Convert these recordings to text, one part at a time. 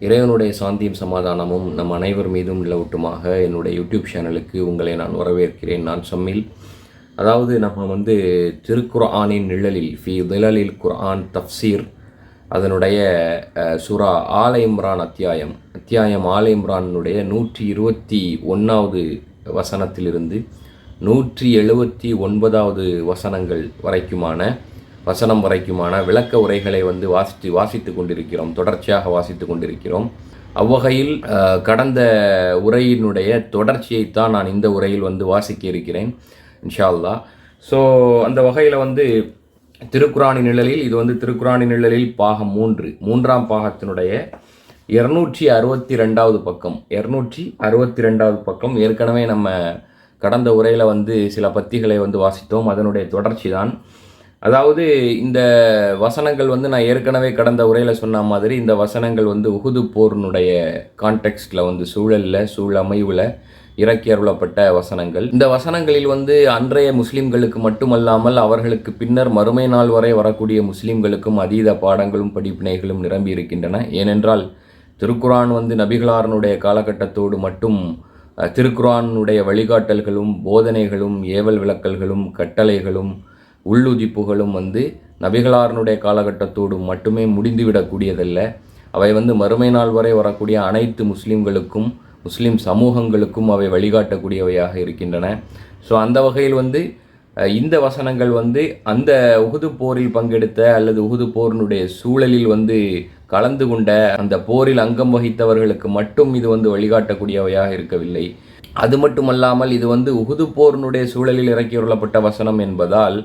இறைவனுடைய சாந்தியும் சமாதானமும் நம் அனைவர் மீதும் நிலவட்டுமாக என்னுடைய யூடியூப் சேனலுக்கு உங்களை நான் வரவேற்கிறேன். நான் சம்மில் அதாவது நம்ம வந்து திருக்குர்ஆனின் நிழலில் ஃபி நிழலில் குர்ஆன் தப்சீர் அதனுடைய சுரா ஆல இம்ரான் அத்தியாயம் அத்தியாயம் ஆல இம்ரானுடைய நூற்றி இருபத்தி ஒன்றாவது வசனத்திலிருந்து நூற்றி எழுபத்தி ஒன்பதாவது வசனங்கள் வரைக்குமான வசனம் வரைக்குமான விளக்க உரைகளை வந்து வாசித்து வாசித்து கொண்டிருக்கிறோம். தொடர்ச்சியாக வாசித்து கொண்டிருக்கிறோம். அவ்வகையில் கடந்த உரையினுடைய தொடர்ச்சியைத்தான் நான் இந்த உரையில் வந்து வாசிக்க இருக்கிறேன் இன்ஷால்லா ஸோ அந்த வகையில் வந்து திருக்குறானி நிழலில் இது வந்து திருக்குறானி நிழலில் பாகம் மூன்று மூன்றாம் பாகத்தினுடைய இருநூற்றி அறுபத்தி ரெண்டாவது பக்கம் இருநூற்றி அறுபத்தி ரெண்டாவது பக்கம். ஏற்கனவே நம்ம கடந்த உரையில் வந்து சில பத்திகளை வந்து வாசித்தோம் அதனுடைய தொடர்ச்சி தான் அதாவது இந்த வசனங்கள் வந்து நான் ஏற்கனவே கடந்த உரையில் சொன்ன மாதிரி இந்த வசனங்கள் வந்து உகுது போரினுடைய கான்டெக்ஸ்டில் வந்து சூழலில் சூழமைவில் இறக்கி அருளப்பட்ட வசனங்கள். இந்த வசனங்களில் வந்து அன்றைய முஸ்லிம்களுக்கு மட்டுமல்லாமல் அவர்களுக்கு பின்னர் மறுமை நாள் வரை வரக்கூடிய முஸ்லிம்களுக்கும் அதீத பாடங்களும் படிப்பினைகளும் நிரம்பி இருக்கின்றன. ஏனென்றால் திருக்குரான் வந்து நபிகளாரனுடைய காலகட்டத்தோடு மட்டும் திருக்குரானுடைய வழிகாட்டல்களும் போதனைகளும் ஏவல் விளக்கல்களும் கட்டளைகளும் உள்ளுதிப்புகளும் வந்து நபிகளாரனுடைய காலகட்டத்தோடு மட்டுமே முடிந்துவிடக்கூடியதல்ல. அவை வந்து மறுமை நாள் வரை வரக்கூடிய அனைத்து முஸ்லீம்களுக்கும் முஸ்லீம் சமூகங்களுக்கும் அவை வழிகாட்டக்கூடியவையாக இருக்கின்றன. ஸோ அந்த வகையில் வந்து இந்த வசனங்கள் வந்து அந்த உகுது போரில் பங்கெடுத்த அல்லது உகுது போரினுடைய சூழலில் வந்து கலந்து கொண்ட அந்த போரில் அங்கம் வகித்தவர்களுக்கு மட்டும் இது வந்து வழிகாட்டக்கூடியவையாக இருக்கவில்லை. அது மட்டுமல்லாமல் இது வந்து உகுது போரினுடைய சூழலில் இறக்கியுள்ளப்பட்ட வசனம் என்பதால்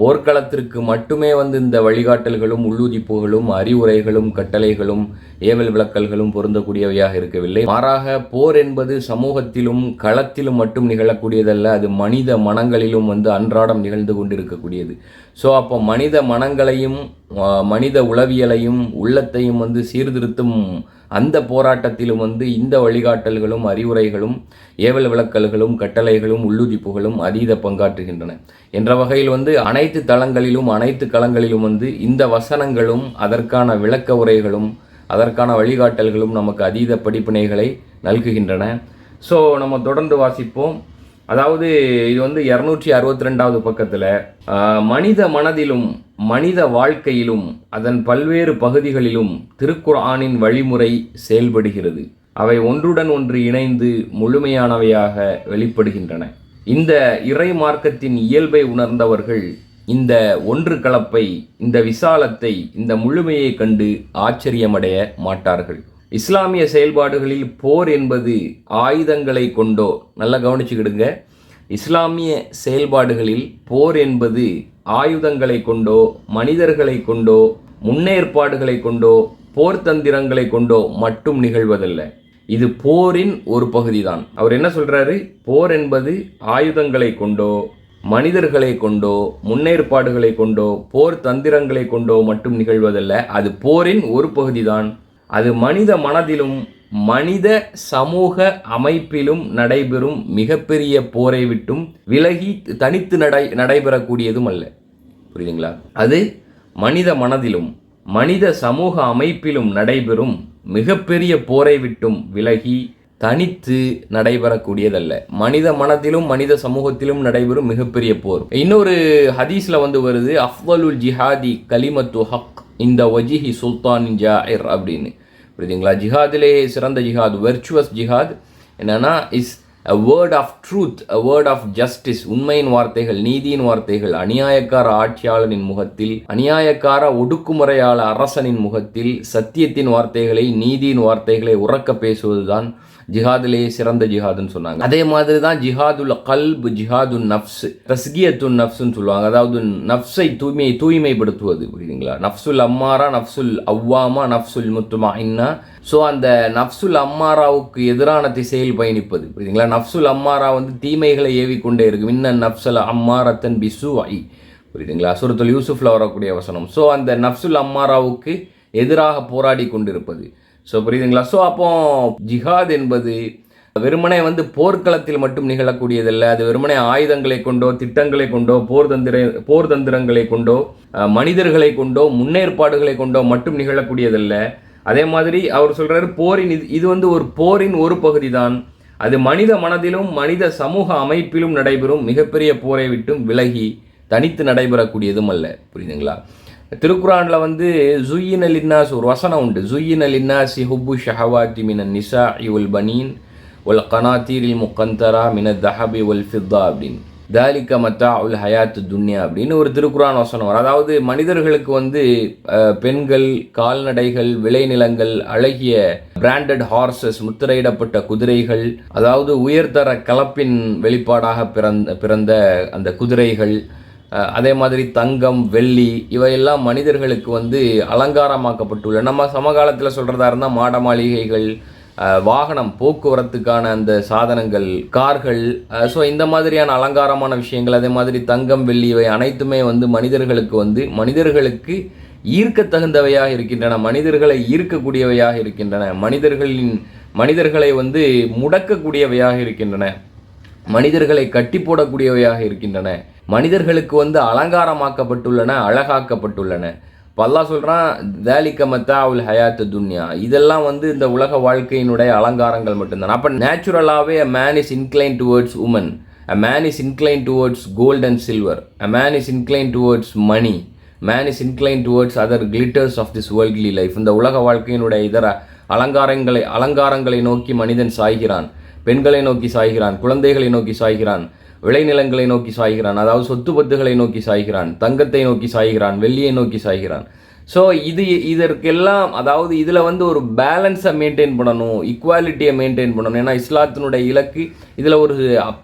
போர்க்களத்திற்கு மட்டுமே வந்து இந்த வழிகாட்டல்களும் உள்ளுதிப்புகளும் அறிவுரைகளும் கட்டளைகளும் ஏவல் விளக்கல்களும் பொருந்தக்கூடியவையாக இருக்கவில்லை. மாறாக போர் என்பது சமூகத்திலும் களத்திலும் மட்டும் நிகழக்கூடியதல்ல அது மனித மனங்களிலும் வந்து அன்றாடம் நிகழ்ந்து கொண்டிருக்கக்கூடியது. ஸோ அப்போ மனித மனங்களையும் மனித உளவியலையும் உள்ளத்தையும் வந்து சீர்திருத்தும் அந்த போராட்டத்திலும் வந்து இந்த வழிகாட்டல்களும் அறிவுரைகளும் ஏவல் விளக்கல்களும் கட்டளைகளும் உள்ளுதிப்புகளும் அதீத பங்காற்றுகின்றன. என்ற வகையில் வந்து அனைத்து தளங்களிலும் அனைத்து களங்களிலும் வந்து இந்த வசனங்களும் அதற்கான விளக்க உரைகளும் அதற்கான வழிகாட்டல்களும் நமக்கு அதீத படிப்பினைகளை நல்குகின்றன. ஸோ நம்ம தொடர்ந்து வாசிப்போம். அதாவது இது வந்து இரநூற்றி அறுபத்தி ரெண்டாவது பக்கத்தில் மனித மனதிலும் மனித வாழ்க்கையிலும் அதன் பல்வேறு பகுதிகளிலும் திருக்குர்ஆனின் வழிமுறை செயல்படுகிறது. அவை ஒன்றுடன் ஒன்று இணைந்து முழுமையானவையாக வெளிப்படுகின்றன. இந்த இறை மார்க்கத்தின் இயல்பை உணர்ந்தவர்கள் இந்த ஒன்று கலப்பை இந்த விசாலத்தை இந்த முழுமையை கண்டு ஆச்சரியமடைய மாட்டார்கள். இஸ்லாமிய செயல்பாடுகளில் போர் என்பது ஆயுதங்களை கொண்டோ நல்லா கவனிச்சுக்கிடுங்க. இஸ்லாமிய செயல்பாடுகளில் போர் என்பது ஆயுதங்களை கொண்டோ மனிதர்களை கொண்டோ முன்னேற்பாடுகளை கொண்டோ போர் தந்திரங்களை கொண்டோ மட்டும் நிகழ்வதல்ல. இது போரின் ஒரு பகுதிதான். அவர் என்ன சொல்கிறாரு போர் என்பது ஆயுதங்களை கொண்டோ மனிதர்களை கொண்டோ முன்னேற்பாடுகளை கொண்டோ போர் தந்திரங்களை கொண்டோ மட்டும் நிகழ்வதல்ல. அது போரின் ஒரு பகுதிதான். அது மனித மனதிலும் மனித சமூக அமைப்பிலும் நடைபெறும் மிகப்பெரிய போரை விட்டும் விலகி தனித்து நடை நடைபெறக்கூடியதும் அல்ல. புரியுதுங்களா? அது மனித மனதிலும் மனித சமூக அமைப்பிலும் நடைபெறும் மிகப்பெரிய போரை விட்டும் விலகி தனித்து நடைபெறக்கூடியதல்ல. மனித மனத்திலும் மனித சமூகத்திலும் நடைபெறும் மிகப்பெரிய போர். இன்னொரு ஹதீஸில் வந்து வருது அஃவலுல் ஜிஹாதி கலிமத்து ஹக் இந்த வஜிஹி சுல்தான் ஜாயிர் அப்படின்னு. புரியுதுங்களா ஜிஹாதிலே சிறந்த ஜிஹாத் வெர்ச்சுவஸ் ஜிஹாத் என்னன்னா is a word of truth a word of justice உண்மையின் வார்த்தைகள் நீதியின் வார்த்தைகள் அநியாயக்கார ஆட்சியாளனின் முகத்தில் அநியாயக்கார ஒடுக்குமுறையாள அரசனின் முகத்தில் சத்தியத்தின் வார்த்தைகளை நீதியின் வார்த்தைகளை உறக்க பேசுவதுதான் ஜிஹாதிலேயே சிறந்த ஜிஹாதுன்னு சொன்னாங்க. அதே மாதிரி தான் ஜிஹாதுல் கல்பு ஜிஹாதுன் நஃப்ஸ் தஸ்கியத்துன் நஃப்ஸ்னு சொல்லுவாங்க. அதாவது நஃப்ஸை தூய்மை தூய்மைப்படுத்துவது புரியுதுங்களா? நஃப்சுல் அம்மாரா நஃப்சுல் அவ்வாமா நஃப்சுல் முத்துமா இன்னா ஸோ அந்த நஃப்சுல் அம்மாராவுக்கு எதிரான திசையில் பயணிப்பது புரியுதுங்களா? நஃப்சுல் அம்மாரா வந்து தீமைகளை ஏவிக்கொண்டே இருக்கும். இன்ன நப்சல் அம்மாரத்தன் பிசு ஐ புரியுதுங்களா? சுரத்துல் யூசுஃப்ல வரக்கூடிய வசனம். ஸோ அந்த நப்சுல் அம்மாராவுக்கு எதிராக போராடி கொண்டிருப்பது. ஸோ புரியுதுங்களா? ஸோ அப்போ ஜிஹாத் என்பது வெறுமனே வந்து போர்க்களத்தில் மட்டும் நிகழக்கூடியதல்ல. அது வெறுமனே ஆயுதங்களை கொண்டோ திட்டங்களை கொண்டோ போர் தந்திர போர் தந்திரங்களை கொண்டோ மனிதர்களை கொண்டோ முன்னேற்பாடுகளை கொண்டோ மட்டும் நிகழக்கூடியதல்ல. அதே மாதிரி அவர் சொல்கிறார் போரின் இது இது வந்து ஒரு போரின் ஒரு பகுதி தான் அது மனித மனதிலும் மனித சமூக அமைப்பிலும் நடைபெறும் மிகப்பெரிய போரை விட்டும் விலகி தனித்து நடைபெறக்கூடியதும் அல்ல. புரியுதுங்களா? திருக்குறானில் வந்து ஜுயின் அலின்னாஸ் ஒரு வசனம் உண்டு. ஜுயின் அலின்னாசி ஹுப்பு ஷஹவாத்தி மின நிசா இவல் பனீன் ஒல் கனாத்தீரில் முக்கந்தரா மின தஹபி ஒல் ஃபித்தா அப்படின்னு. தாலிக்க மத்தா உல் ஹயாத்து துன்யா அப்படின்னு ஒரு திருக்குறான் வசனம் வரும். அதாவது மனிதர்களுக்கு வந்து பெண்கள் கால்நடைகள் விளைநிலங்கள் அழகிய பிராண்டட் ஹார்சஸ் முத்திரையிடப்பட்ட குதிரைகள் அதாவது உயர்தர கலப்பின் வெளிப்பாடாக பிறந்த பிறந்த அந்த குதிரைகள் அதே மாதிரி தங்கம் வெள்ளி இவையெல்லாம் மனிதர்களுக்கு வந்து அலங்காரமாக்கப்பட்டுள்ள நம்ம சமகாலத்தில் சொல்கிறதா இருந்தால் மாட மாளிகைகள் வாகனம் போக்குவரத்துக்கான அந்த சாதனங்கள் கார்கள் ஸோ இந்த மாதிரியான அலங்காரமான விஷயங்கள் அதே மாதிரி தங்கம் வெள்ளி இவை அனைத்துமே வந்து மனிதர்களுக்கு வந்து மனிதர்களுக்கு ஈர்க்க தகுந்தவையாக இருக்கின்றன மனிதர்களை ஈர்க்கக்கூடியவையாக இருக்கின்றன மனிதர்களின் மனிதர்களை வந்து முடக்கக்கூடியவையாக இருக்கின்றன மனிதர்களை கட்டி போடக்கூடியவையாக இருக்கின்றன மனிதர்களுக்கு வந்து அலங்காரமாக்கப்பட்டுள்ளன அழகாக்கப்பட்டுள்ளன. இப்போ அல்லா சொல்கிறான் தாலிக்க மத்தாவுல் ஹயாத்து துன்யா. இதெல்லாம் வந்து இந்த உலக வாழ்க்கையினுடைய அலங்காரங்கள் மட்டும்தான். அப்போ நேச்சுரலாகவே a man is incline towards woman a man is incline towards gold and silver a man is incline towards money man is incline towards other glitters of this worldly life இந்த உலக வாழ்க்கையினுடைய இதர அலங்காரங்களை அலங்காரங்களை நோக்கி மனிதன் சாய்கிறான். பெண்களை நோக்கி சாய்கிறான். குழந்தைகளை நோக்கி சாய்கிறான். விளைநிலங்களை நோக்கி சாய்கிறான். அதாவது சொத்து பத்துகளை நோக்கி சாய்கிறான். தங்கத்தை நோக்கி சாய்கிறான். வெள்ளியை நோக்கி சாய்கிறான். ஸோ இது இதற்கெல்லாம் அதாவது இதில் வந்து ஒரு பேலன்ஸை மெயின்டைன் பண்ணணும். ஈக்குவாலிட்டியை மெயின்டைன் பண்ணணும். ஏன்னா இஸ்லாத்தினுடைய இலக்கு இதில் ஒரு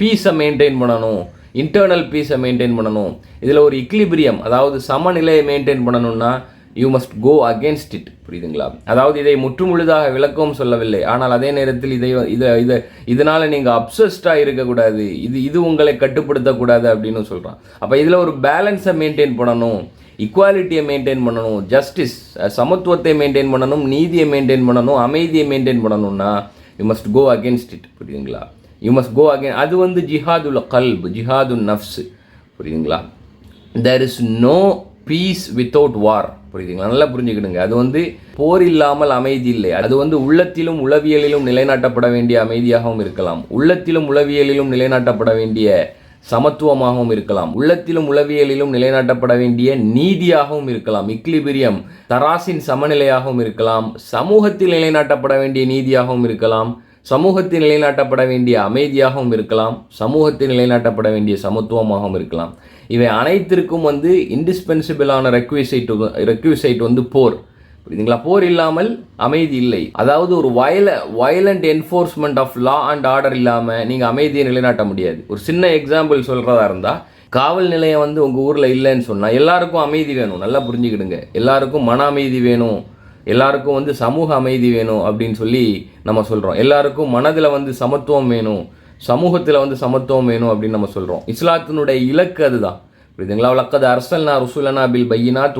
பீஸை மெயின்டைன் பண்ணணும். இன்டர்னல் பீஸை மெயின்டைன் பண்ணணும். இதில் ஒரு இக்லிபிரியம் அதாவது சமநிலையை மெயின்டைன் பண்ணணும்னா you must go against it புரியுதுங்களா? அதாவது இதை முற்றுமுழுதாக விளக்கவும் சொல்லவில்லை. ஆனால் அதே நேரத்தில் இதை இதை இதை இதனால் நீங்கள் அப்சஸ்டாக இருக்கக்கூடாது. இது இது உங்களை கட்டுப்படுத்தக்கூடாது அப்படின்னு சொல்கிறான் அப்போ இதில் ஒரு பேலன்ஸை மெயின்டைன் பண்ணணும். இக்குவாலிட்டியை மெயின்டைன் பண்ணணும். ஜஸ்டிஸ் சமத்துவத்தை மெயின்டைன் பண்ணணும். நீதியை மெயின்டைன் பண்ணணும். அமைதியை மெயின்டைன் பண்ணணும்னா you must go against it புரியுதுங்களா? யூ மஸ்ட் கோ அகேன் அது வந்து ஜிஹாதுல் கல்ப் ஜிஹாது நஃப்ஸ். புரியுதுங்களா? There is no peace without war புரியுதுங்களா? நல்லா புரிஞ்சுக்கிடுங்க. அது வந்து போர் இல்லாமல் அமைதி இல்லை. அது வந்து உள்ளத்திலும் உளவியலிலும் நிலைநாட்டப்பட வேண்டிய அமைதியாகவும் இருக்கலாம். உள்ளத்திலும் உளவியலிலும் நிலைநாட்டப்பட வேண்டிய சமத்துவமாகவும் இருக்கலாம். உள்ளத்திலும் உளவியலிலும் நிலைநாட்டப்பட வேண்டிய நீதியாகவும் இருக்கலாம். இக்லிபிரியம் தராசின் சமநிலையாகவும் இருக்கலாம். சமூகத்தில் நிலைநாட்டப்பட வேண்டிய நீதியாகவும் இருக்கலாம். சமூகத்தில் நிலைநாட்டப்பட வேண்டிய அமைதியாகவும் இருக்கலாம் சமூகத்தில் நிலைநாட்டப்பட வேண்டிய சமத்துவமாகவும் இருக்கலாம். இவை அனைத்திற்கும் வந்து இன்டிஸ்பென்சிபிளான ரெக்யூசைட் ரெக்யூசைட் வந்து போர். புரியுதுங்களா? போர் இல்லாமல் அமைதி இல்லை. அதாவது ஒரு வயல violent enforcement of law and order இல்லாமல் நீங்கள் அமைதியை நிலைநாட்ட முடியாது. ஒரு சின்ன எக்ஸாம்பிள் சொல்கிறதா இருந்தால் காவல் நிலையம் வந்து உங்கள் ஊரில் இல்லைன்னு சொன்னால் எல்லாருக்கும் அமைதி வேணும். நல்லா புரிஞ்சுக்கிடுங்க. எல்லாருக்கும் மன அமைதி வேணும். எல்லாருக்கும் வந்து சமூக அமைதி வேணும் அப்படின்னு சொல்லி நம்ம சொல்கிறோம் எல்லாருக்கும் மனதில் வந்து சமத்துவம் வேணும். சமூகத்தில் வந்து சமத்துவம் வேணும் அப்படின்னு நம்ம சொல்கிறோம் இஸ்லாத்தினுடைய இலக்கு அதுதான். புரியுதுங்களா? லக்கது அரசல்னா ருசுலனா பில் பையினாத்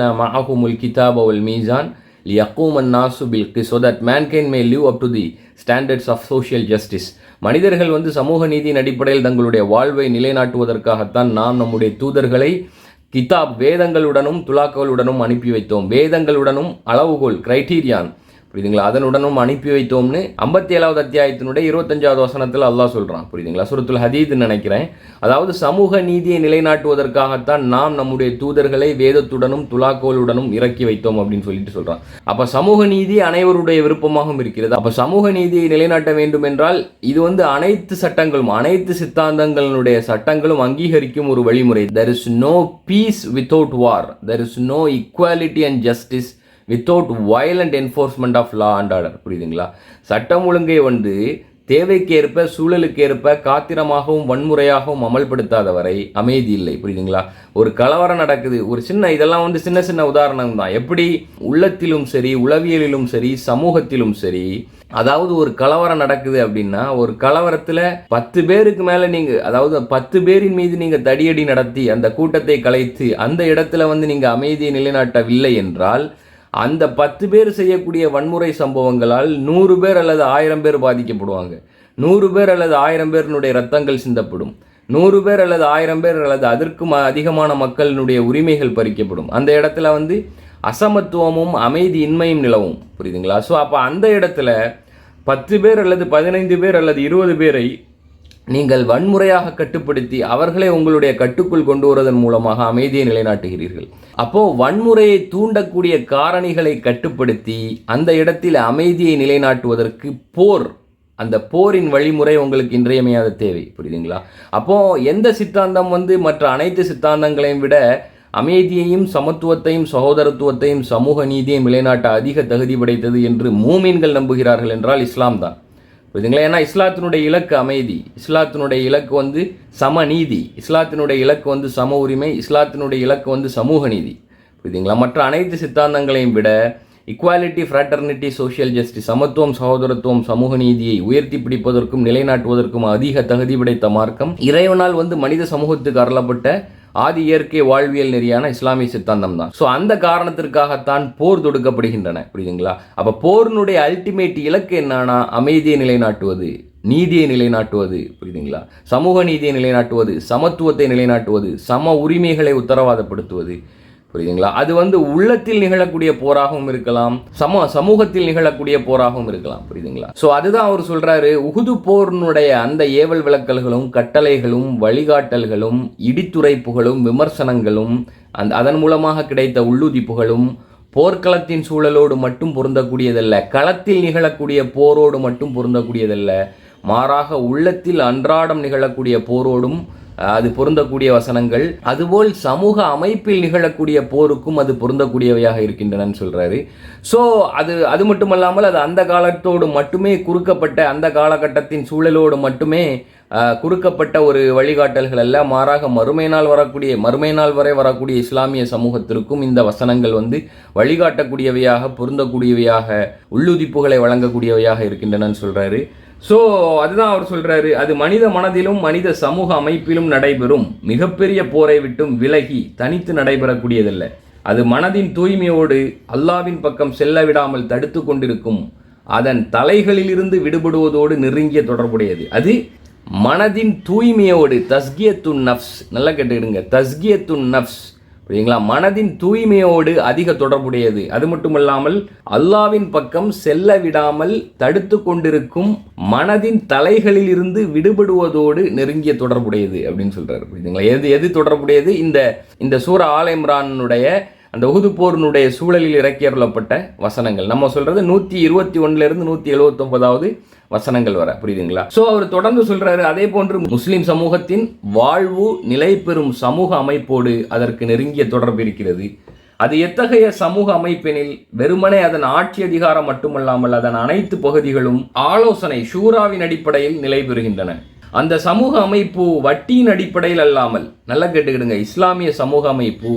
நா மஹூமுல் கிதாப் அவல் மீசான் லியக்கூம் நாசு bill so that mankind may live up to the standards of social justice மனிதர்கள் வந்து சமூக நீதியின் அடிப்படையில் தங்களுடைய வாழ்வை நிலைநாட்டுவதற்காகத்தான் நாம் நம்முடைய தூதர்களை கிதாப் வேதங்களுடனும் துலாக்களுடனும் அனுப்பி வைத்தோம். வேதங்களுடனும் அளவுகோல் கிரைட்டீரியான் புரியுதுங்களா? அதனுடனும் அனுப்பி வைத்தோம்னு ஐம்பத்தி ஏழாவது அத்தியாயத்தினுடைய இருபத்தஞ்சாவது வசனத்தில் அல்லாஹ் சொல்கிறான் புரியுதுங்களா? சுரத்துல் ஹதீத்னு நினைக்கிறேன். அதாவது சமூக நீதியை நிலைநாட்டுவதற்காகத்தான் நாம் நம்முடைய தூதர்களை வேதத்துடனும் துலாக்கோளுடனும் இறக்கி வைத்தோம் அப்படின்னு சொல்லிட்டு சொல்கிறான் அப்போ சமூக நீதி அனைவருடைய விருப்பமாகவும் இருக்கிறது. அப்போ சமூக நீதியை நிலைநாட்ட வேண்டும் என்றால் இது வந்து அனைத்து சட்டங்களும் அனைத்து சித்தாந்தங்களுடைய சட்டங்களும் அங்கீகரிக்கும் ஒரு வழிமுறை. There is no peace without war there is no equality and justice without violent enforcement of law and order புரியுதுங்களா? சட்டம் ஒழுங்கை வந்து தேவைக்கேற்ப சூழலுக்கேற்ப காத்திரமாகவும் வன்முறையாகவும் அமல்படுத்தாத வரை அமைதி இல்லை. புரியுதுங்களா? ஒரு கலவரம் நடக்குது. ஒரு சின்ன இதெல்லாம் வந்து சின்ன சின்ன உதாரணம் தான். எப்படி உள்ளத்திலும் சரி உளவியலிலும் சரி சமூகத்திலும் சரி அதாவது ஒரு கலவரம் நடக்குது அப்படின்னா ஒரு கலவரத்தில் பத்து பேருக்கு மேலே நீங்கள் அதாவது பத்து பேரின் மீது நீங்கள் தடியடி நடத்தி அந்த கூட்டத்தை கலைத்து அந்த இடத்துல வந்து நீங்கள் அமைதியை நிலைநாட்டவில்லை என்றால் அந்த பத்து பேர் செய்யக்கூடிய வன்முறை சம்பவங்களால் நூறு பேர் அல்லது ஆயிரம் பேர் பாதிக்கப்படுவாங்க. நூறு பேர் அல்லது ஆயிரம் பேரினுடைய ரத்தங்கள் சிந்தப்படும். நூறு பேர் அல்லது ஆயிரம் பேர் அல்லது அதற்கும் அதிகமான மக்களினுடைய உரிமைகள் பறிக்கப்படும். அந்த இடத்துல வந்து அசமத்துவமும் அமைதியின்மையும் நிலவும். புரியுதுங்களா? ஸோ அப்போ அந்த இடத்துல பத்து பேர் அல்லது பதினைந்து பேர் அல்லது இருபது பேரை நீங்கள் வன்முறையாக கட்டுப்படுத்தி அவர்களை உங்களுடைய கட்டுக்குள் கொண்டு வருவதன் மூலமாக அமைதியை நிலைநாட்டுகிறீர்கள். அப்போ வன்முறையை தூண்டக்கூடிய காரணிகளை கட்டுப்படுத்தி அந்த இடத்தில் அமைதியை நிலைநாட்டுவதற்கு போர் அந்த போரின் வழிமுறை உங்களுக்கு இன்றியமையாத தேவை புரியுதுங்களா? அப்போ எந்த சித்தாந்தம் வந்து மற்ற அனைத்து சித்தாந்தங்களையும் விட அமைதியையும் சமத்துவத்தையும் சகோதரத்துவத்தையும் சமூக நீதியையும் நிலைநாட்ட அதிக தகுதி படைத்தது என்று மூமீன்கள் நம்புகிறார்கள் என்றால் இஸ்லாம் தான் புரியுதுங்களா? ஏன்னா இஸ்லாத்தினுடைய இலக்கு அமைதி இஸ்லாத்தினுடைய இலக்கு வந்து சமநீதி இஸ்லாத்தினுடைய இலக்கு வந்து சம உரிமை இஸ்லாத்தினுடைய இலக்கு வந்து சமூக நீதி. புரியுதுங்களா? மற்ற அனைத்து சித்தாந்தங்களையும் விட இக்வாலிட்டி ஃப்ராட்டர்னிட்டி சோஷியல் ஜஸ்டிஸ் சமத்துவம் சகோதரத்துவம் சமூக நீதியை உயர்த்தி பிடிப்பதற்கும் நிலைநாட்டுவதற்கும் அதிக தகுதி படைத்த மார்க்கம் இறைவனால் வந்து மனித சமூகத்துக்கு அருளப்பட்ட ஆதி இயற்கை வாழ்வியல் நெறியான இஸ்லாமிய சித்தாந்தம் தான் ஸோ அந்த காரணத்திற்காகத்தான் போர் தொடுக்கப்படுகின்றன. புரியுதுங்களா? அப்போ போரினுடைய அல்டிமேட் இலக்கு என்னன்னா அமைதியை நிலைநாட்டுவது நீதியை நிலைநாட்டுவது புரியுதுங்களா? சமூக நீதியை நிலைநாட்டுவது சமத்துவத்தை நிலைநாட்டுவது சம உரிமைகளை உத்தரவாதப்படுத்துவது புரியுதுங்களா? அது வந்து உள்ளத்தில் நிகழக்கூடிய போராகவும் இருக்கலாம் சம சமூகத்தில் நிகழக்கூடிய போராகவும் இருக்கலாம் புரியுதுங்களா? ஸோ அதுதான் அவர் சொல்றாரு உகுது போரினுடைய அந்த ஏவல் விளக்கல்களும் கட்டளைகளும் வழிகாட்டல்களும் இடித்துரைப்புகளும் விமர்சனங்களும் அந்த அதன் மூலமாக கிடைத்த உள்ளுதிப்புகளும் போர்க்களத்தின் சூழலோடு மட்டும் பொருந்தக்கூடியதல்ல களத்தில் நிகழக்கூடிய போரோடு மட்டும் பொருந்தக்கூடியதல்ல மாறாக உள்ளத்தில் அன்றாடம் நிகழக்கூடிய போரோடும் அது பொருந்தக்கூடிய வசனங்கள் அதுபோல் சமூக அமைப்பில் நிகழக்கூடிய போருக்கும் அது பொருந்தக்கூடியவையாக இருக்கின்றன சொல்றாரு. ஸோ அது அது மட்டுமல்லாமல் அது அந்த காலத்தோடு மட்டுமே குறுக்கப்பட்ட அந்த காலகட்டத்தின் சூழலோடு மட்டுமே குறுக்கப்பட்ட ஒரு வழிகாட்டல்கள் அல்ல. மாறாக மறுமை நாள் வரக்கூடிய மறுமை நாள் வரை வரக்கூடிய இஸ்லாமிய சமூகத்திற்கும் இந்த வசனங்கள் வந்து வழிகாட்டக்கூடியவையாக பொருந்தக்கூடியவையாக உள்ளுதிப்புகளை வழங்கக்கூடியவையாக இருக்கின்றன சொல்றாரு. ஸோ அதுதான் அவர் சொல்கிறாரு அது மனித மனதிலும் மனித சமூக அமைப்பிலும் நடைபெறும். மிகப்பெரிய போரை விட்டும் விலகி தனித்து நடைபெறக்கூடியதல்ல. அது மனதின் தூய்மையோடு அல்லாவின் பக்கம் செல்ல விடாமல் தடுத்து கொண்டிருக்கும். அதன் தலைகளிலிருந்து விடுபடுவதோடு நெருங்கிய தொடர்புடையது. அது மனதின் தூய்மையோடு தஸ்கியத்துன் நஃப்ஸ். நல்லா கேட்டுக்கிடுங்க. தஸ்கியத்துன் நஃப்ஸ். புரியுங்களா மனதின் தூய்மையோடு அதிக தொடர்புடையது. அது மட்டுமல்லாமல் அல்லாவின் பக்கம் செல்ல விடாமல் தடுத்து கொண்டிருக்கும் மனதின் தலைகளில் இருந்து விடுபடுவதோடு நெருங்கிய தொடர்புடையது அப்படின்னு சொல்றாரு புரியுதுங்களா? எது எது தொடர்புடையது? இந்த இந்த சூர ஆலயம்ரானுடைய அந்த உகுது போரினுடைய சூழலில் இறக்கியருளப்பட்ட வசனங்கள். நம்ம சொல்றது நூற்றி இருபத்தி ஒன்றுலேருந்து நூற்றி எழுபத்தொன்பதாவது வசனங்கள் வர புரியுதுங்களா? ஸோ அவர் தொடர்ந்து சொல்றாரு அதே போன்று முஸ்லிம் சமூகத்தின் வாழ்வு நிலை பெறும் சமூக அமைப்போடு அதற்கு நெருங்கிய தொடர்பு இருக்கிறது. அது எத்தகைய சமூக அமைப்பெனில் வெறுமனே அதன் ஆட்சி அதிகாரம் மட்டுமல்லாமல் அதன் அனைத்து பகுதிகளும் ஆலோசனை ஷூராவின் அடிப்படையில் நிலை பெறுகின்றன அந்த சமூக அமைப்பு வட்டியின் அடிப்படையில் அல்லாமல் நல்லா கேட்டுக்கிடுங்க இஸ்லாமிய சமூக அமைப்பு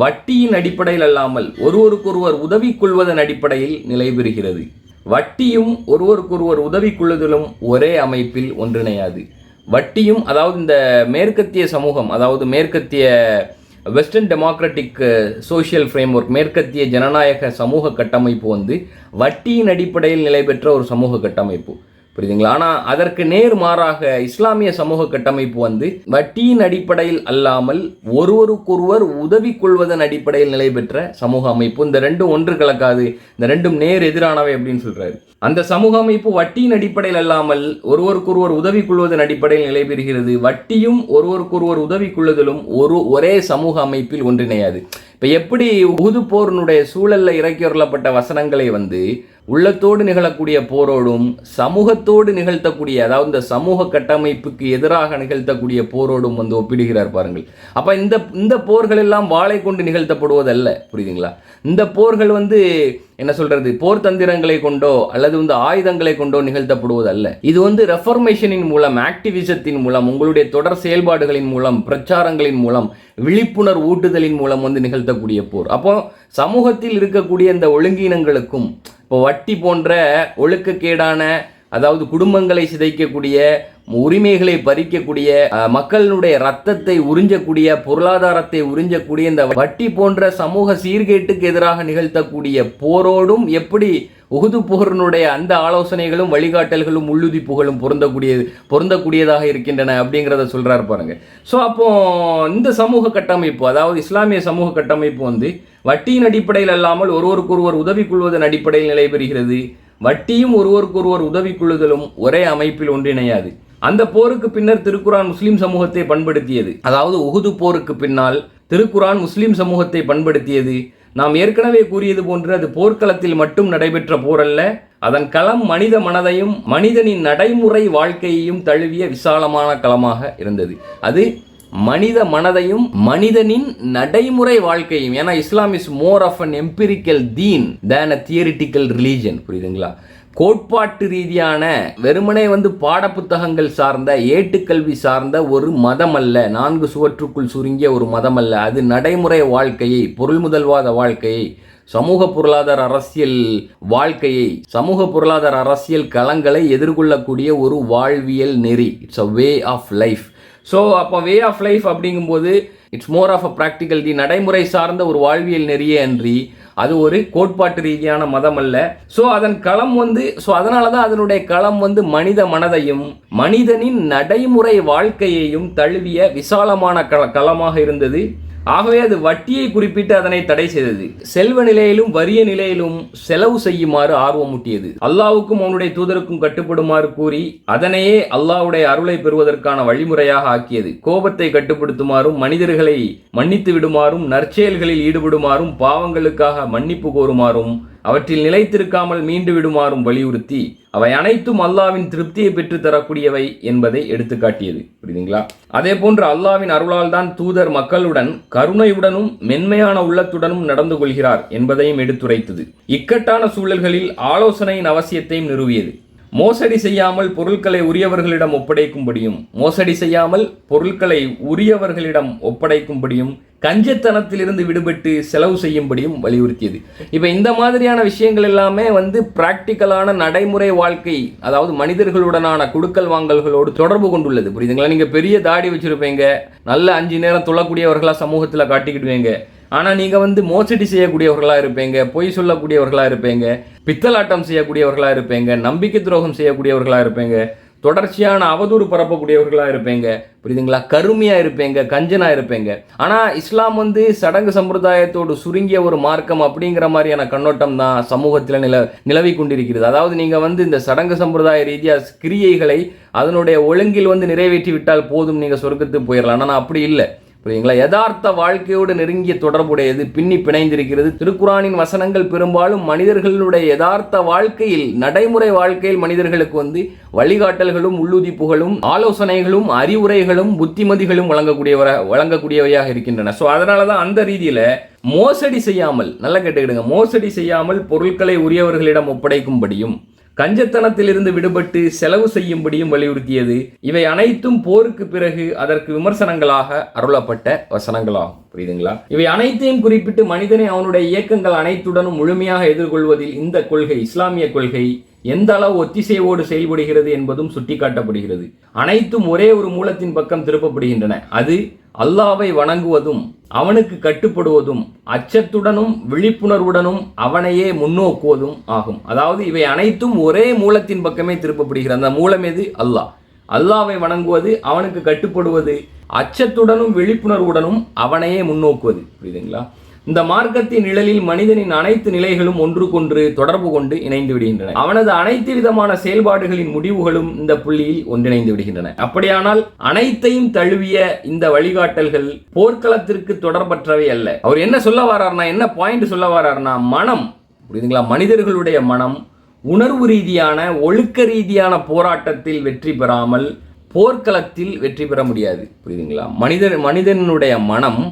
வட்டியின் அடிப்படையில் அல்லாமல் ஒருவருக்கொருவர் உதவி கொள்வதன் அடிப்படையில் நிலை பெறுகிறது வட்டியும் ஒருவருக்கொருவர் உதவி கொள்ளுதலும் ஒரே அமைப்பில் ஒன்றிணையாது. வட்டியும் அதாவது இந்த மேற்கத்திய சமூகம் அதாவது மேற்கத்திய வெஸ்டர்ன் டெமோக்ராட்டிக் சோஷியல் ஃப்ரேம்ஒர்க் மேற்கத்திய ஜனநாயக சமூக கட்டமைப்பு வந்து வட்டியின் அடிப்படையில் நிலை பெற்ற ஒரு சமூக கட்டமைப்பு. புரியுதுங்களா? ஆனால் அதற்கு நேர் மாறாக இஸ்லாமிய சமூக கட்டமைப்பு வந்து வட்டியின் அடிப்படையில் அல்லாமல் ஒருவருக்கொருவர் உதவி கொள்வதன் அடிப்படையில் நிலை பெற்ற சமூக அமைப்பு. இந்த ரெண்டும் ஒன்று கலக்காது. இந்த ரெண்டும் நேர் எதிரானவை அப்படின்னு சொல்றாரு. அந்த சமூக அமைப்பு வட்டியின் அடிப்படையில் அல்லாமல் ஒருவருக்கொருவர் உதவி கொள்வதன் அடிப்படையில் நிலை பெறுகிறது வட்டியும் ஒருவருக்கொருவர் உதவி கொள்ளுதலும் ஒரு ஒரே சமூக அமைப்பில் ஒன்றிணையாது. இப்போ எப்படி உகுது போரினுடைய சூழலில் இறக்கி வரப்பட்ட வசனங்களை வந்து உள்ளத்தோடு நிகழக்கூடிய போரோடும் சமூகத்தோடு நிகழ்த்தக்கூடிய அதாவது இந்த சமூக கட்டமைப்புக்கு எதிராக நிகழ்த்தக்கூடிய போரோடும் வந்து ஒப்பிடுகிறார் பாருங்கள். அப்போ இந்த இந்த போர்கள் எல்லாம் வாளை கொண்டு நிகழ்த்தப்படுவதல்ல புரியுதுங்களா? இந்த போர்கள் வந்து என்ன சொல்றது போர் தந்திரங்களை கொண்டோ அல்லது வந்து ஆயுதங்களை கொண்டோ நிகழ்த்தப்படுவதல்ல. இது வந்து ரெஃபர்மேஷனின் மூலம் ஆக்டிவிசத்தின் மூலம் உங்களுடைய தொடர் செயல்பாடுகளின் மூலம் பிரச்சாரங்களின் மூலம் விழிப்புணர்வு ஊட்டுதலின் மூலம் வந்து நிகழ்த்தக்கூடிய போர். அப்போ சமூகத்தில் இருக்கக்கூடிய இந்த ஒழுங்கீனங்களுக்கும் இப்போ வட்டி போன்ற ஒழுக்கக்கேடான அதாவது குடும்பங்களை சிதைக்கக்கூடிய உரிமைகளை பறிக்கக்கூடிய மக்களினுடைய மக்களுடைய ரத்தத்தை உறிஞ்சக்கூடிய பொருளாதாரத்தை உறிஞ்சக்கூடிய இந்த வட்டி போன்ற சமூக சீர்கேட்டுக்கு எதிராக நிகழ்த்தக்கூடிய போரோடும் எப்படி உகுது போரினுடைய அந்த ஆலோசனைகளும் வழிகாட்டல்களும் உள்ளுதி புகழும் பொருந்தக்கூடியது பொருந்தக்கூடியதாக இருக்கின்றன அப்படிங்கிறத சொல்கிறார் பாருங்க. ஸோ அப்போ இந்த சமூக கட்டமைப்பு அதாவது இஸ்லாமிய சமூக கட்டமைப்பு வந்து வட்டியின் அடிப்படையில் அல்லாமல் ஒருவருக்கொருவர் உதவி கொள்வதன் அடிப்படையில் நிலை பெறுகிறது வட்டியும் ஒருவருக்கொருவர் உதவி குழுதலும் ஒரே அமைப்பில் ஒன்றிணையாது. அந்த போருக்கு பின்னர் திருக்குரான் முஸ்லிம் சமூகத்தை பண்படுத்தியது. அதாவது உகுது போருக்கு பின்னால் திருக்குரான் முஸ்லிம் சமூகத்தை பண்படுத்தியது. நாம் ஏற்கனவே கூறியது போன்று அது போர்க்களத்தில் மட்டும் நடைபெற்ற போரல்ல. அதன் களம் மனித மனதையும் மனிதனின் நடைமுறை வாழ்க்கையையும் தழுவிய விசாலமான களமாக இருந்தது. அது மனித மனதையும் மனிதனின் நடைமுறை வாழ்க்கையும். ஏன்னா Islam is more of an empirical Deen than a theoretical religion புரியுதுங்களா? கோட்பாட்டு ரீதியான வெறுமனே வந்து பாடப்புத்தகங்கள் சார்ந்த ஏட்டுக்கல்வி சார்ந்த ஒரு மதம் அல்ல நான்கு சுவற்றுக்குள் சுருங்கிய ஒரு மதம் அல்ல அது நடைமுறை வாழ்க்கையை பொருள் முதல்வாத வாழ்க்கையை சமூக பொருளாதார அரசியல் வாழ்க்கையை சமூக பொருளாதார அரசியல் களங்களை எதிர்கொள்ளக்கூடிய ஒரு வாழ்வியல் நெறி. It's a way of life so அப்போ வே ஆஃப் லைஃப் அப்படிங்கும்போது it's more of a practical the நடைமுறை சார்ந்த ஒரு வாழ்வியல் நெறியே அன்றி அது ஒரு கோட்பாட்டு ரீதியான மதம் அல்ல ஸோ அதன் களம் வந்து ஸோ அதனால தான் அதனுடைய களம் வந்து மனித மனதையும் மனிதனின் நடைமுறை வாழ்க்கையையும் தழுவிய விசாலமான கள களமாக இருந்தது. ஆகவே அது வட்டியை குறிப்பிட்டு அதனை தடை செய்தது. செல்வ நிலையிலும் வறிய நிலையிலும் செலவு செய்யுமாறு ஆர்வமூட்டியது அல்லாவுக்கும் அவனுடைய தூதருக்கும் கட்டுப்படுமாறு கூறி அதனையே அல்லாவுடைய அருளை பெறுவதற்கான வழிமுறையாக ஆக்கியது. கோபத்தை கட்டுப்படுத்துமாறும் மனிதர்களை மன்னித்து விடுமாறும் நற்செயல்களில் ஈடுபடுமாறும் பாவங்களுக்காக மன்னிப்பு கோருமாறும் அவற்றில் நிலைத்திருக்காமல் மீண்டு விடுமாறும் வலியுறுத்தி அவை அனைத்தும் அல்லாவின் திருப்தியை பெற்று தரக்கூடியவை என்பதை எடுத்துக்காட்டியது. புரியுதுங்களா? அதே போன்று அல்லாவின் அருளால் தான் தூதர் மக்களுடன் கருணையுடனும் மென்மையான உள்ளத்துடனும் நடந்து கொள்கிறார் என்பதையும் எடுத்துரைத்தது. இக்கட்டான சூழல்களில் ஆலோசனையின் அவசியத்தையும் நிறுவியது. மோசடி செய்யாமல் பொருட்களை உரியவர்களிடம் ஒப்படைக்கும்படியும் மோசடி செய்யாமல் பொருட்களை உரியவர்களிடம் ஒப்படைக்கும்படியும் கஞ்சத்தனத்திலிருந்து விடுபட்டு செலவு செய்யும்படியும் வலியுறுத்தியது. இப்போ இந்த மாதிரியான விஷயங்கள் எல்லாமே வந்து பிராக்டிக்கலான நடைமுறை வாழ்க்கை அதாவது மனிதர்களுடனான குடுக்கல் வாங்கல்களோடு தொடர்பு கொண்டுள்ளது. புரியுதுங்களா? நீங்கள் பெரிய தாடி வச்சுருப்பீங்க நல்ல அஞ்சு நேரம் தொழக்கூடியவர்களாக சமூகத்தில் காட்டிக்கிடுவீங்க. ஆனால் நீங்கள் வந்து மோசடி செய்யக்கூடியவர்களாக இருப்பீங்க பொய் சொல்லக்கூடியவர்களாக இருப்பீங்க பித்தலாட்டம் செய்யக்கூடியவர்களாக இருப்பீங்க நம்பிக்கை துரோகம் செய்யக்கூடியவர்களாக இருப்பீங்க. தொடர்ச்சியான அவதூறு பரப்பக்கூடியவர்களாக இருப்பீங்க. புரியுதுங்களா? கருமையாக இருப்பீங்க. கஞ்சனாக இருப்பீங்க. ஆனால் இஸ்லாம் வந்து சடங்கு சம்பிரதாயத்தோடு சுருங்கிய ஒரு மார்க்கம் அப்படிங்கிற மாதிரியான கண்ணோட்டம் தான் சமூகத்தில் நில நிலவி கொண்டிருக்கிறது. அதாவது நீங்கள் வந்து இந்த சடங்கு சம்பிரதாய ரீதியாக கிரியைகளை அதனுடைய ஒழுங்கில் வந்து நிறைவேற்றி விட்டால் போதும் நீங்கள் சொர்க்கத்துக்கு போயிடலாம் ஆனால் அப்படி இல்லை. புரியுங்களா யதார்த்த வாழ்க்கையோடு நெருங்கிய தொடர்புடையது பின்னி பிணைந்திருக்கிறது. திருக்குறானின் வசனங்கள் பெரும்பாலும் மனிதர்களுடைய யதார்த்த வாழ்க்கையில் நடைமுறை வாழ்க்கையில் மனிதர்களுக்கு வந்து வழிகாட்டல்களும் உள்ளுதிப்புகளும் ஆலோசனைகளும் அறிவுரைகளும் புத்திமதிகளும் வழங்கக்கூடியவர வழங்கக்கூடியவையாக இருக்கின்றன. ஸோ அதனால தான் அந்த ரீதியில் மோசடி செய்யாமல் நல்லா கேட்டுக்கிடுங்க. மோசடி செய்யாமல் பொருட்களை உரியவர்களிடம் ஒப்படைக்கும்படியும் கஞ்சத்தனத்திலிருந்து விடுபட்டு செலவு செய்யும்படியும் வலியுறுத்தியது. இவை அனைத்தும் போருக்கு பிறகு அதற்கு விமர்சனங்களாக அருளப்பட்ட வசனங்களாகும். புரியுதுங்களா? இவை அனைத்தையும் குறிப்பிட்டு மனிதனை அவனுடைய இயக்கங்கள் அனைத்துடனும் முழுமையாக எதிர்கொள்வதில் இந்த கொள்கை இஸ்லாமிய கொள்கை எந்த அளவு ஒத்திசைவோடு செயல்படுகிறது என்பதும் சுட்டிக்காட்டப்படுகிறது. அனைத்தும் ஒரே ஒரு மூலத்தின் பக்கம் திருப்பப்படுகின்றன. அது அல்லாவை வணங்குவதும் அவனுக்கு கட்டுப்படுவதும் அச்சத்துடனும் விழிப்புணர்வுடனும் அவனையே முன்னோக்குவதும் ஆகும். அதாவது இவை அனைத்தும் ஒரே மூலத்தின் பக்கமே திருப்பப்படுகிறது அந்த மூலம் எது? அல்லாஹ். அல்லாவை வணங்குவது அவனுக்கு கட்டுப்படுவது அச்சத்துடனும் விழிப்புணர்வுடனும் அவனையே முன்னோக்குவது. புரியுதுங்களா? இந்த மார்க்கத்தின் நிழலில் மனிதனின் அனைத்து நிலைகளும் ஒன்றுக்கொன்று தொடர்பு கொண்டு இணைந்து விடுகின்றன. அவனது அனைத்து விதமான செயல்பாடுகளின் முடிவுகளும் இந்த புள்ளியில் ஒன்றிணைந்து விடுகின்றன. அப்படியானால் அனைத்தையும் தழுவிய இந்த வழிகாட்டல்கள் போர்க்களத்திற்கு தொடர்பற்றவை அல்ல. அவர் என்ன சொல்ல வர்றாருனா என்ன பாயிண்ட் சொல்ல வர்றாருனா மனம் புரியுதுங்களா? மனிதர்களுடைய மனம் உணர்வு ரீதியான ஒழுக்க ரீதியான போராட்டத்தில் வெற்றி பெறாமல் போர்க்களத்தில் வெற்றி பெற முடியாது. புரியுதுங்களா? மனிதன் மனிதனுடைய மனம்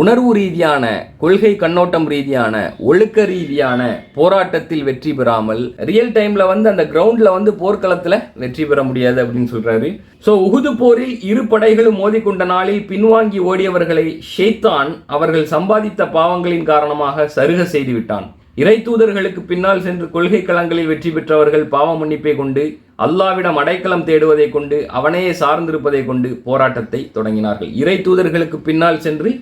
உணர்வு ரீதியான கொள்கை கண்ணோட்டம் ரீதியான ஒழுக்க ரீதியான போராட்டத்தில் வெற்றி பெறாமல் ரியல் டைம்ல வந்து அந்த கிரவுண்ட்ல வந்து போர்க்களத்துல வெற்றி பெற முடியாது அப்படின்னு சொல்றாரு. ஸோ உகுது போரில் இரு படைகளும் மோதிக்கொண்ட நாளில் பின்வாங்கி ஓடியவர்களை ஷேத்தான் அவர்கள் சம்பாதித்த பாவங்களின் காரணமாக சருக செய்து விட்டான். இறை தூதர்களுக்கு பின்னால் சென்று கொள்கை களங்களில் வெற்றி பெற்றவர்கள் பாவ மன்னிப்பை கொண்டு அல்லாவிடம் அடைக்கலம் தேடுவதை கொண்டு அவனையே சார்ந்திருப்பதை கொண்டு போராட்டத்தை தொடங்கினார்கள். இறை தூதர்களுக்கு பின்னால் சென்று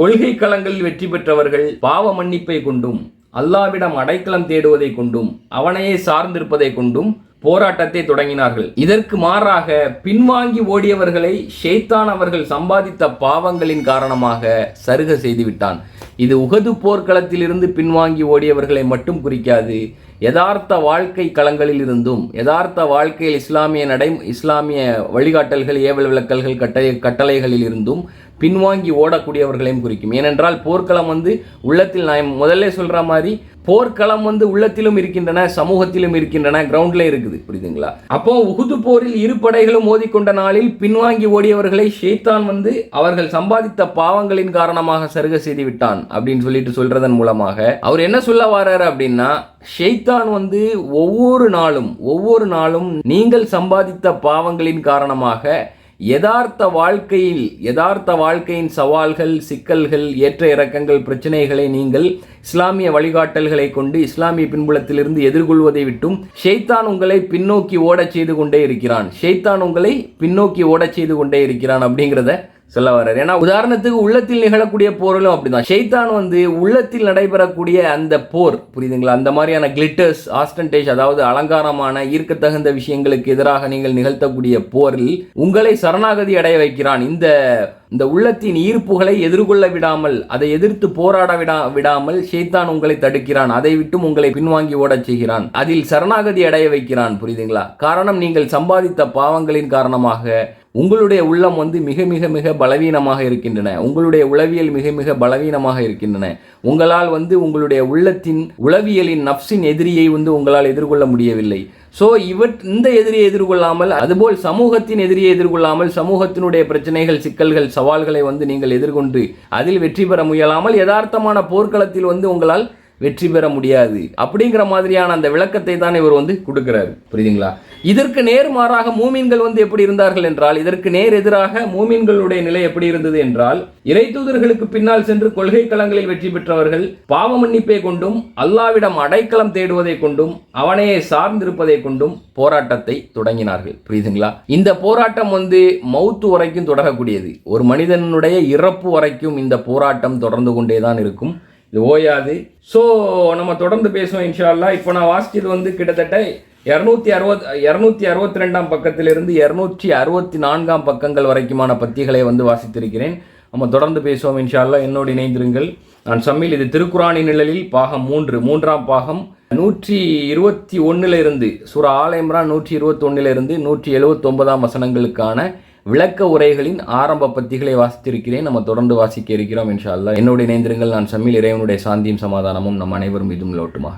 கொள்கை களங்களில் வெற்றி பெற்றவர்கள் பாவ மன்னிப்பை கொண்டும் அல்லாவிடம் அடைக்கலம் தேடுவதை கொண்டும் அவனையே சார்ந்திருப்பதை கொண்டும் போராட்டத்தை தொடங்கினார்கள். இதற்கு மாறாக பின்வாங்கி ஓடியவர்களை ஷெய்தான் அவர்கள் சம்பாதித்த பாவங்களின் காரணமாக சருக செய்துவிட்டான் இது உகது போர்க்களத்திலிருந்து பின்வாங்கி ஓடியவர்களை மட்டும் குறிக்காது யதார்த்த வாழ்க்கை களங்களில் இருந்தும் யதார்த்த வாழ்க்கையில் இஸ்லாமிய நடை இஸ்லாமிய வழிகாட்டல்கள் ஏவல் விளக்கல்கள் கட்டளை கட்டளைகளில் இருந்தும் பின்வாங்கி ஓடக்கூடியவர்களையும் குறிக்கும். ஏனென்றால் போர்க்களம் வந்து உள்ளத்தில் நான் முதல்ல சொல்கிற மாதிரி போர்க்களம் வந்து உள்ளத்திலும் இருக்கின்றன சமூகத்திலும் இருக்கின்றன கிரவுண்ட்ல இருக்குது புரியுதுங்களா? அப்போ உகுது போரில் இரு படைகளும் மோதிக்கொண்ட நாளில் பின்வாங்கி ஓடியவர்களை ஷேத்தான் வந்து அவர்கள் சம்பாதித்த பாவங்களின் காரணமாக சருக செய்து விட்டான் அப்படின்னு சொல்லிட்டு சொல்றதன் மூலமாக அவர் என்ன சொல்ல வர்றாரு அப்படின்னா ஷெய்தான் வந்து ஒவ்வொரு நாளும் ஒவ்வொரு நாளும் நீங்கள் சம்பாதித்த பாவங்களின் காரணமாக யதார்த்த வாழ்க்கையில் யதார்த்த வாழ்க்கையின் சவால்கள் சிக்கல்கள் ஏற்ற இறக்கங்கள் பிரச்சனைகளை நீங்கள் இஸ்லாமிய வழிகாட்டல்களை கொண்டு இஸ்லாமிய பின்புலத்திலிருந்து எதிர்கொள்வதை விட்டும் ஷெய்தான் உங்களை பின்னோக்கி ஓடச் செய்து கொண்டே இருக்கிறான். ஷெய்தான் உங்களை பின்னோக்கி ஓடச் செய்து கொண்டே இருக்கிறான் அப்படிங்கிறத சொல்ல வர்றாரு. ஏன்னா உதாரணத்துக்கு உள்ளத்தில் நிகழக்கூடிய போர்களும் அப்படிதான். ஷெய்தான் வந்து உள்ளத்தில் நடைபெறக்கூடிய அந்த போர் புரியுதுங்களா? அந்த மாதிரியான கிளிட்டர்ஸ் ஆஸ்டன்டேஜ் அதாவது அலங்காரமான ஈர்க்கத்தகுந்த விஷயங்களுக்கு எதிராக நீங்கள் நிகழ்த்தக்கூடிய போரில் உங்களை சரணாகதி அடைய வைக்கிறான். இந்த இந்த உள்ளத்தின் ஈர்ப்புகளை எதிர்கொள்ள விடாமல் அதை எதிர்த்து போராட விடா விடாமல் ஷேத்தான் உங்களை தடுக்கிறான். அதை விட்டும் உங்களை பின்வாங்கி ஓடச் செய்கிறான். அதில் சரணாகதி அடைய வைக்கிறான் புரியுதுங்களா? காரணம் நீங்கள் சம்பாதித்த பாவங்களின் காரணமாக உங்களுடைய உள்ளம் வந்து மிக மிக மிக பலவீனமாக இருக்கின்றன. உங்களுடைய உளவியல் மிக மிக பலவீனமாக இருக்கின்றன. உங்களால் வந்து உங்களுடைய உள்ளத்தின் உளவியலின் நப்சின் எதிரியை வந்து உங்களால் எதிர்கொள்ள முடியவில்லை. ஸோ இவற் இந்த எதிரியை எதிர்கொள்ளாமல் அதுபோல் சமூகத்தின் எதிரியை எதிர்கொள்ளாமல் சமூகத்தினுடைய பிரச்சனைகள் சிக்கல்கள் சவால்களை வந்து நீங்கள் எதிர்கொண்டு அதில் வெற்றி பெற முயலாமல் யதார்த்தமான போர்க்களத்தில் வந்து உங்களால் வெற்றி பெற முடியாது. அப்படிங்கிற மாதிரியான அந்த விளக்கத்தை தான் இவர் வந்து கொடுக்கிறாரு. புரியுதுங்களா? இதற்கு நேர்மாறாக மூமீன்கள் வந்து எப்படி இருந்தார்கள் என்றால் இதற்கு நேர் எதிராக மூமீன்களுடைய நிலை எப்படி இருந்தது என்றால் இறை தூதர்களுக்கு பின்னால் சென்று கொள்கை களங்களில் வெற்றி பெற்றவர்கள் பாவ மன்னிப்பை கொண்டும் அல்லாவிடம் அடைக்கலம் தேடுவதை கொண்டும் அவனையே சார்ந்திருப்பதை கொண்டும் போராட்டத்தை தொடங்கினார்கள். புரியுதுங்களா? இந்த போராட்டம் வந்து மௌத்து வரைக்கும் தொடரக்கூடியது. ஒரு மனிதனுடைய இறப்பு வரைக்கும் இந்த போராட்டம் தொடர்ந்து கொண்டே தான் இருக்கும். இது ஓயாது. ஸோ நம்ம தொடர்ந்து பேசுவோம் இன்ஷால்லா இப்போ நான் வாசிச்சது வந்து கிட்டத்தட்ட இரநூத்தி அறுபத் இரநூத்தி அறுபத்தி ரெண்டாம் பக்கத்திலிருந்து இரநூற்றி அறுபத்தி நான்காம் பக்கங்கள் வரைக்குமான பத்திகளை வந்து வாசித்திருக்கிறேன். நம்ம தொடர்ந்து பேசுவோம் இன்ஷால்லா என்னோடு இணைந்திருங்கள். நான் சம்மில் இது திருக்குறானின் நிழலில் பாகம் மூன்று மூன்றாம் பாகம். நூற்றி இருபத்தி ஒன்றிலிருந்து சுர ஆலயம்ரா நூற்றி இருபத்தி ஒன்றிலிருந்து நூற்றி எழுபத்தொன்பதாம் வசனங்களுக்கான விளக்க உரைகளின் ஆரம்ப பத்திகளை வாசித்திருக்கிறேன். நம்ம தொடர்ந்து வாசிக்க இருக்கிறோம். இன்ஷா அல்லாஹ் என்னோடு இணைந்திருங்கள். நான் சம்மில் இறைவனுடைய சாந்தியும் சமாதானமும் நம் அனைவரும் இதுவும் லோட்டுமாக.